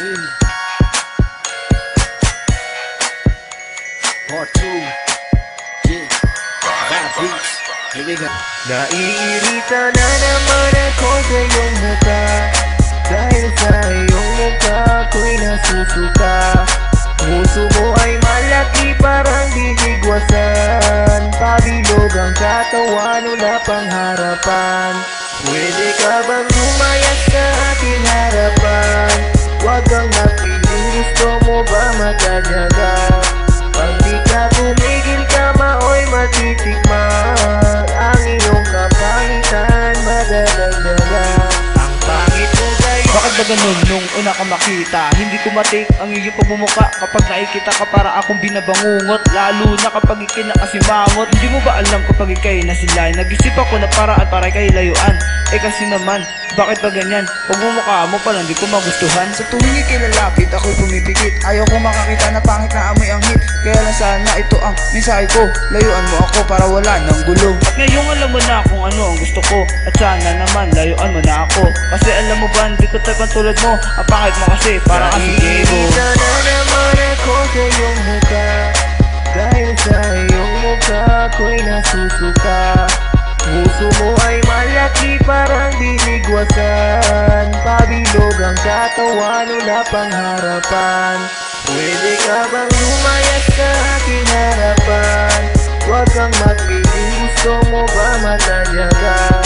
Part 2. Yeah. Bad beats. Here we go. Naiirita na naman ako sa iyong muka Dahil sa iyong muka ako'y nasusuka Puso mo ay malaki parang diligwasan Pabilog ang katawan, wala pang harapan Pwede ka bang lumayas sa aking harapan? Huwag kang mapiling, gusto mo ba matadyaga? Pag di ka tumigil ka maoy matitikman. Ang iyong kapangitan madadagdaga. Ang pangit mo kayo Bakit ba ganun? Nung una ka makita? Hindi ko matik ang iyong pagmumuka Kapag nakikita ka para akong binabangungot. Lalo na kapag ikay nakasimangot. Hindi mo ba alam kapag ikay nasilay Nag-isip ako na paraan para kay layuan. Eh kasi naman, bakit ba ganyan? Pagmumukha mo palang di ko magustuhan. Sa tuwing ikay lalapit, ako'y pumipikit. Ayaw ko makakita na pangit na amoy ang hit. Kaya lang sana ito ang mensahe ko. Layuan mo ako para wala ng gulo. At ngayong alam mo na kung ano ang gusto ko. At sana naman layuan mo na ako. Kasi alam mo ba, hindi ko tapang tulad mo. Ang pangit mo kasi, para kasing gego Naiirita na naman ako sa iyong muka Dahil sa iyong muka ako'y nasusuka. Puso mo ay malaki parang diligwasan Pabilog ang katawan, wala pang harapan Pwede ka bang lumayas sa aking harapan? Huwag kang magpiling, gusto mo ba matadyaga?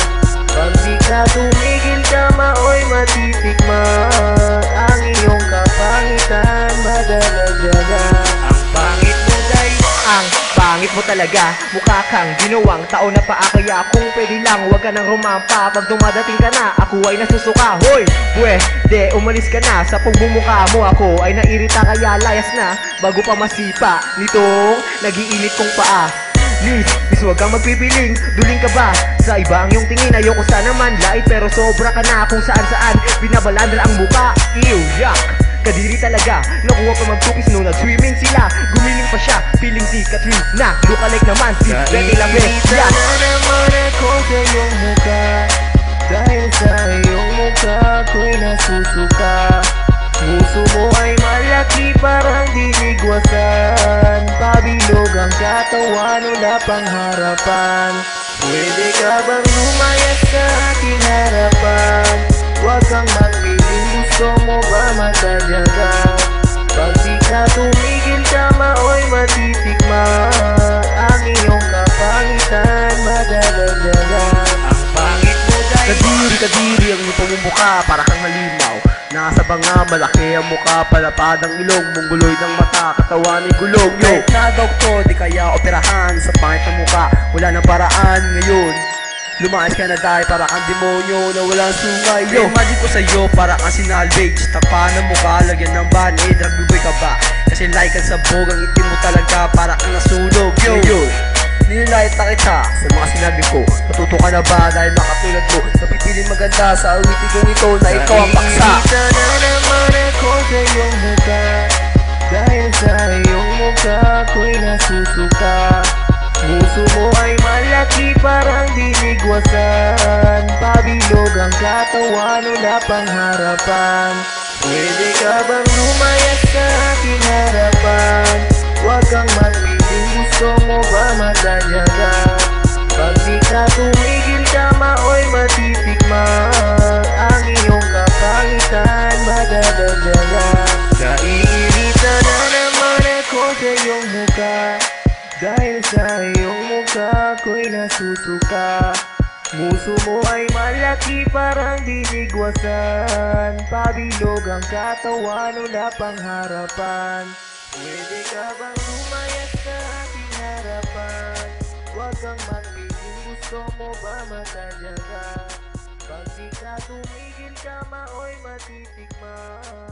Pag di ka tumigil ka maoy matitikman pangit mo talaga. Mukha kang ginawang tao na paa Kaya kung pwede lang. Huwag ka nang rumampa. Pag dumadating ka na ako ay nasusuka. Hoy! Pwede umalis ka na. Sa pagbumuka mo ako ay nairita Kaya layas na. Bago pa masipa Nitong nagiinit kong paa. Please, please huwag kang magpipiling. Duling ka ba? Sa iba ang iyong tingin Ayoko sana man lait. Pero sobra ka na kung saan saan Binabalandra ang muka Ew, yuck Kadiri talaga. Nakuha pa magtupis nung nag-swimming sila. Gumiling pa siya. Feeling si Katrina Lookalike naman. Si Betty Lamesa na naman ako sa iyong muka Dahil sa iyong muka ako'y nasusuka. Puso mo ay malaki parang diligwasan Pabilog ang katawan, wala pang harapan. Pwede ka bang lumayas sa aking harapan? Huwag kang magpiling, gusto mo ba matadyaga? Pag di ka tumigil ka maoy matitikman Ang iyong kapangitan madadagdaga Ang pangit mo dahil Kadiri, kadiri ang iyong pamumuka Para kang malimaw Nasa banga, malaki ang muka Palapad ang ilong, mungguloy ng mata Katawan ay gulong, yo. Kahit na doktor, di kaya operahan Sa pangit na muka, wala nang paraan Ngayon, lumayas ka na dahil Para kang demonyo na walang sungay, yo Imagine ko sa'yo, para kang sinalvage Tapa ng mukha, lagyan ng band-aid Ragbiboy ka ba? Kasi like ang sabog Ang itim mo talaga, para kang nasunog, yo! Yo! Nililait na kita sa mga sinabi ko. Matuto ka na ba dahil makatulad mo? Sa pipiling maganda sa awitin kong ito Na ikaw ang paksa. Naiirita na naman ako sa iyong muka Dahil sa iyong muka ako'y nasusuka katawan, wala pang harapan Pwede ka bang lumayas sa aking harapan? Huwag kang magpiling, gusto mo ba matadyaga? Pag di ka tumigil ka maoy matitikman Ang iyong kapangitan madadagdaga Naiirita na naman ako sa iyong muka Dahil sa iyong muka ako'y nasusuka Muso mo ay malaki parang diligwasan Pabilog ang katawan, wala pang harapan Pwede ka bang lumayas sa aking harapan? Huwag kang magpiling, gusto mo ba matadyaga? Pag di ka tumigil ka maoy matitikman